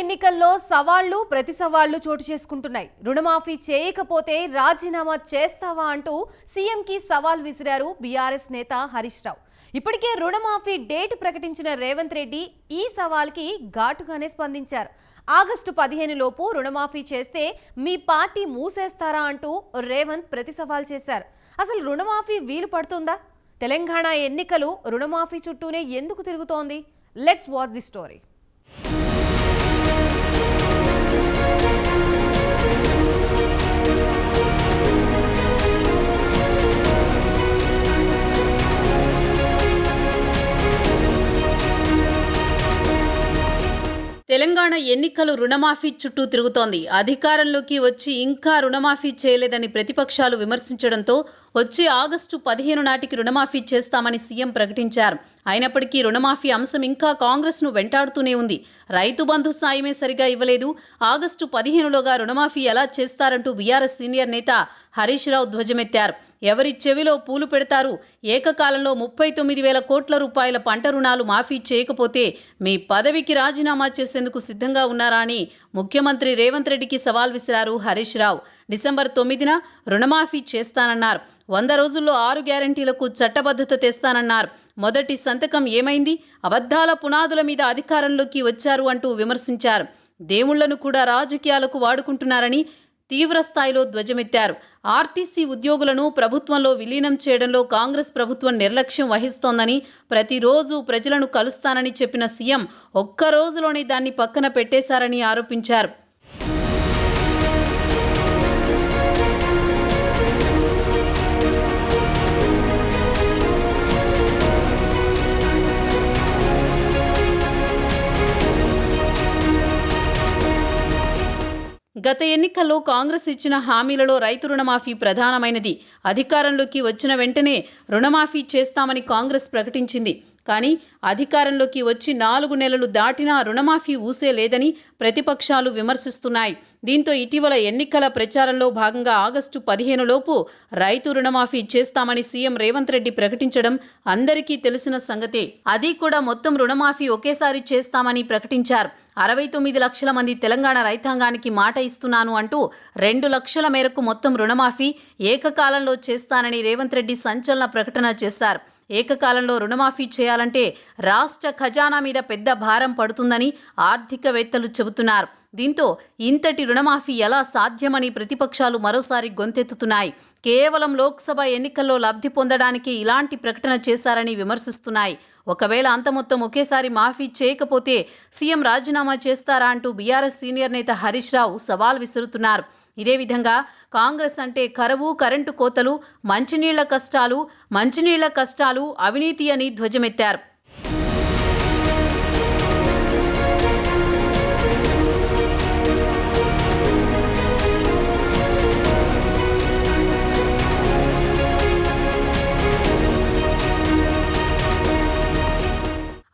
ఎన్నికల్లో సవాళ్ళు ప్రతి సవాళ్ళు చోటు చేసుకుంటున్నాయి. రుణమాఫీ చేయకపోతే రాజీనామా చేస్తావా అంటూ సీఎంకి సవాల్ విసిరారు బీఆర్ఎస్ నేత హరీష్ రావు. ఇప్పటికే రుణమాఫీ డేట్ ప్రకటించిన రేవంత్ రెడ్డి ఈ సవాల్కి ఘాటుగానే స్పందించారు. ఆగస్టు పదిహేను లోపు రుణమాఫీ చేస్తే మీ పార్టీ మూసేస్తారా అంటూ రేవంత్ ప్రతి సవాల్ చేశారు. అసలు రుణమాఫీ వీలు పడుతుందా? తెలంగాణ ఎన్నికలు రుణమాఫీ చుట్టూనే ఎందుకు తిరుగుతోంది? Let's watch the story. Telangana ఎన్నికలు రుణమాఫీ చుట్టూ తిరుగుతోంది. అధికారంలోకి వచ్చి ఇంకా రుణమాఫీ చేయలేదని ప్రతిపక్షాలు విమర్శించడంతో వచ్చే ఆగస్టు పదిహేను నాటికి రుణమాఫీ చేస్తామని సీఎం ప్రకటించారు. అయినప్పటికీ రుణమాఫీ అంశం ఇంకా కాంగ్రెస్ను వెంటాడుతూనే ఉంది. రైతు బంధు సాయమే సరిగా ఇవ్వలేదు. ఆగస్టు పదిహేనులోగా రుణమాఫీ ఎలా చేస్తారంటూ బీఆర్ఎస్ సీనియర్ నేత హరీష్ రావు ధ్వజమెత్తారు. ఎవరి చెవిలో పూలు పెడతారు? ఏకకాలంలో ముప్పై తొమ్మిది వేల కోట్ల రూపాయల పంట రుణాలు మాఫీ చేయకపోతే మీ పదవికి రాజీనామా చేసేందుకు సిద్ధంగా ఉన్నారా అని ముఖ్యమంత్రి రేవంత్ రెడ్డికి సవాల్ విసిరారు హరీష్ రావు. డిసెంబర్ తొమ్మిదిన రుణమాఫీ చేస్తానన్నారు. వంద రోజుల్లో ఆరు గ్యారంటీలకు చట్టబద్ధత తెస్తానన్నారు. మొదటి సంతకం ఏమైంది? అబద్ధాల పునాదుల మీద అధికారంలోకి వచ్చారు అంటూ విమర్శించారు. దేవుళ్ళను కూడా రాజకీయాలకు వాడుకుంటున్నారని తీవ్ర స్థాయిలో ధ్వజమెత్తారు. ఆర్టీసీ ఉద్యోగులను ప్రభుత్వంలో విలీనం చేయడంలో కాంగ్రెస్ ప్రభుత్వం నిర్లక్ష్యం వహిస్తోందని ప్రతిరోజు ప్రజలను కలుస్తానని చెప్పిన సీఎం ఒక్క రోజులోనే దాన్ని పక్కన పెట్టేశారని ఆరోపించారు. గత ఎన్నికల్లో కాంగ్రెస్ ఇచ్చిన హామీలలో రైతు రుణమాఫీ ప్రధానమైనది. అధికారంలోకి వచ్చిన వెంటనే రుణమాఫీ చేస్తామని కాంగ్రెస్ ప్రకటించింది. కానీ అధికారంలోకి వచ్చి నాలుగు నెలలు దాటినా రుణమాఫీ ఊసే లేదని ప్రతిపక్షాలు విమర్శిస్తున్నాయి. దీంతో ఇటీవల ఎన్నికల ప్రచారంలో భాగంగా ఆగస్టు పదిహేను లోపు రైతు రుణమాఫీ చేస్తామని సీఎం రేవంత్ రెడ్డి ప్రకటించడం అందరికీ తెలిసిన సంగతే. అది కూడా మొత్తం రుణమాఫీ ఒకేసారి చేస్తామని ప్రకటించారు. అరవై తొమ్మిది లక్షల మంది తెలంగాణ రైతాంగానికి మాట ఇస్తున్నాను అంటూ రెండు లక్షల మేరకు మొత్తం రుణమాఫీ ఏకకాలంలో చేస్తానని రేవంత్ రెడ్డి సంచలన ప్రకటన చేశారు. ఏకకాలంలో రుణమాఫీ చేయాలంటే రాష్ట్ర ఖజానా మీద పెద్ద భారం పడుతుందని ఆర్థికవేత్తలు చెబుతున్నారు. దీంతో ఇంతటి రుణమాఫీ ఎలా సాధ్యమని ప్రతిపక్షాలు మరోసారి గొంతెత్తుతున్నాయి. కేవలం లోక్సభ ఎన్నికల్లో లబ్ధి పొందడానికి ఇలాంటి ప్రకటన చేశారని విమర్శిస్తున్నాయి. ఒకవేళ అంత మొత్తం ఒకేసారి మాఫీ చేయకపోతే సీఎం రాజీనామా చేస్తారా అంటూ బీఆర్ఎస్ సీనియర్ నేత హరీష్ రావు సవాల్ విసురుతున్నారు. ఇదే విధంగా కాంగ్రెస్ అంటే కరవు కరెంటు కోతలు మంచినీళ్ళ కష్టాలు మంచినీళ్ళ కష్టాలు అవినీతి అని ధ్వజమెత్తారు.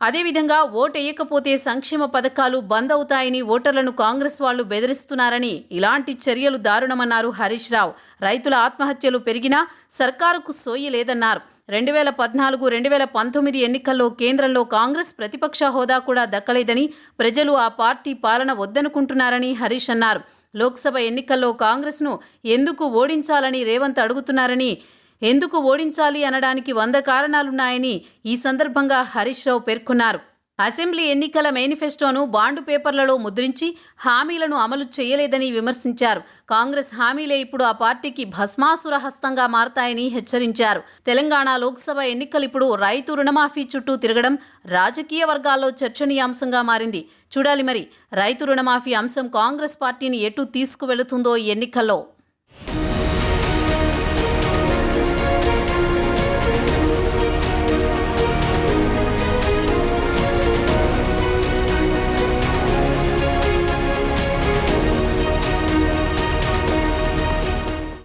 అదేవిధంగా ఓటేయకపోతే సంక్షేమ పథకాలు బంద్ అవుతాయని ఓటర్లను కాంగ్రెస్ వాళ్ళు బెదిరిస్తున్నారని ఇలాంటి చర్యలు దారుణమన్నారు హరీష్ రావు. రైతుల ఆత్మహత్యలు పెరిగినా సర్కారుకు సోయలేదన్నారు రెండు వేల పద్నాలుగు రెండు వేల పంతొమ్మిది ఎన్నికల్లో కేంద్రంలో కాంగ్రెస్ ప్రతిపక్ష హోదా కూడా దక్కలేదని ప్రజలు ఆ పార్టీ పాలన వద్దనుకుంటున్నారని హరీష్ అన్నారు. లోక్సభ ఎన్నికల్లో కాంగ్రెస్ను ఎందుకు ఓడించాలని రేవంత్ అడుగుతున్నారని ఎందుకు ఓడించాలి అనడానికి వంద కారణాలున్నాయని ఈ సందర్భంగా హరీష్ రావు పేర్కొన్నారు. అసెంబ్లీ ఎన్నికల మేనిఫెస్టోను బాండు పేపర్లలో ముద్రించి హామీలను అమలు చేయలేదని విమర్శించారు. కాంగ్రెస్ హామీలే ఇప్పుడు ఆ పార్టీకి భస్మాసుర హస్తంగా మారతాయని హెచ్చరించారు. తెలంగాణ లోక్సభ ఎన్నికలు ఇప్పుడు రైతు రుణమాఫీ చుట్టూ తిరగడం రాజకీయ వర్గాల్లో చర్చనీయాంశంగా మారింది. చూడాలి మరి రైతు రుణమాఫీ అంశం కాంగ్రెస్ పార్టీని ఎటు తీసుకువెళుతుందో ఈ ఎన్నికల్లో.